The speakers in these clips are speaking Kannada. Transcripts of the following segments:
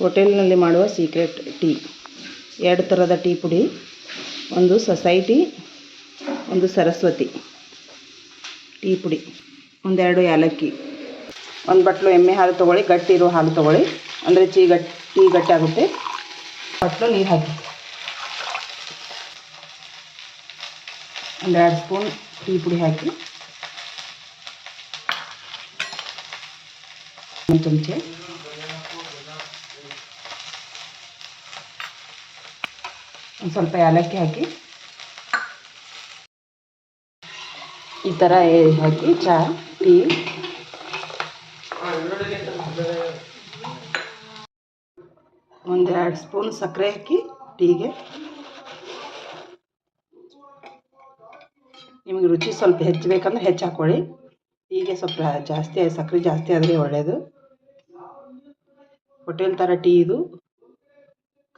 ಹೋಟೆಲ್ನಲ್ಲಿ ಮಾಡುವ ಸೀಕ್ರೆಟ್ ಟೀ. ಎರಡು ಥರದ ಟೀ ಪುಡಿ, ಒಂದು ಸೊಸೈಟಿ, ಒಂದು ಸರಸ್ವತಿ ಟೀ ಪುಡಿ, ಒಂದೆರಡು ಏಲಕ್ಕಿ ಒಂದು ಬಟ್ಲು ಎಮ್ಮೆ ಹಾಲು ತೊಗೊಳ್ಳಿ ಗಟ್ಟಿ ಇರೋ ಹಾಲು ತೊಗೊಳ್ಳಿ. ಅಂದರೆ ಚೀ ಗಟ್ಟಿ ಟೀ ಗಟ್ಟಿ ಆಗುತ್ತೆ ಬಟ್ಲು ನೀರು ಹಾಕಿ. ಒಂದೆರಡು ಸ್ಪೂನ್ ಟೀ ಪುಡಿ ಹಾಕಿ. ಒಂದು ಚಮಚೆ ಒಂದು ಸ್ವಲ್ಪ ಏಲಕ್ಕಿ ಹಾಕಿ. ಈ ಥರ ಹಾಕಿ ಚಹಾ ಟೀ. ಒಂದೆರಡು ಸ್ಪೂನ್ ಸಕ್ಕರೆ ಹಾಕಿ ಟೀಗೆ. ನಿಮಗೆ ರುಚಿ ಸ್ವಲ್ಪ ಹೆಚ್ಚು ಬೇಕಂದ್ರೆ ಹೆಚ್ಚು ಹಾಕ್ಕೊಳ್ಳಿ ಟೀಗೆ ಸ್ವಲ್ಪ ಜಾಸ್ತಿ ಸಕ್ಕರೆ ಜಾಸ್ತಿ ಆದರೆ ಒಳ್ಳೆಯದು ಹೋಟೆಲ್ ಥರ ಟೀ ಇದು.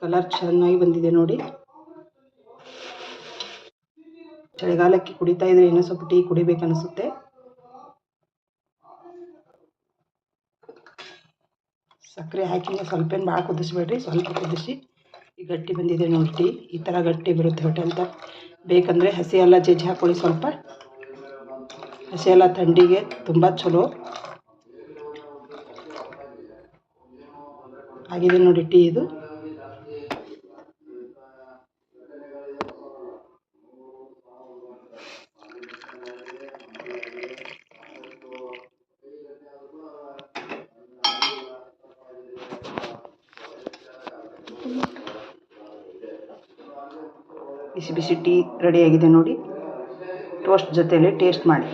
ಕಲರ್ ಚೆನ್ನಾಗಿ ಬಂದಿದೆ ನೋಡಿ. ಚಳಿಗಾಲಕ್ಕೆ ಕುಡಿತಾ ಇದ್ರೆ ಇನ್ನೂ ಸ್ವಲ್ಪ ಟೀ ಕುಡಿಬೇಕು ಅನಿಸುತ್ತೆ ಸಕ್ಕರೆ ಹಾಕಿ ಸ್ವಲ್ಪ ಏನು ಭಾಳ ಕುದಿಸ್ಬೇಡ್ರಿ, ಸ್ವಲ್ಪ ಕುದಿಸಿ ಈ ಗಟ್ಟಿ ಬಂದಿದೆ ನೋಡಿ ಟೀ. ಈ ಥರ ಗಟ್ಟಿ ಬರುತ್ತೆ ಹೋಟೆಲ್ ಥರ ಬೇಕಂದರೆ ಹಸಿ ಎಲ್ಲ ಜಜ್ಜಿ ಹಾಕೊಳ್ಳಿ ಸ್ವಲ್ಪ. ಹಸಿ ಎಲ್ಲ ಥಂಡಿಗೆ ತುಂಬ ಚಲೋ. ಆಗಿದೆ ನೋಡಿ ಟೀ ಇದು. ಬಿಸಿ ಬಿಸಿ ಟೀ ರೆಡಿಯಾಗಿದೆ ನೋಡಿ. ಟೋಸ್ಟ್ ಜೊತೆಯಲ್ಲಿ ಟೇಸ್ಟ್ ಮಾಡಿ.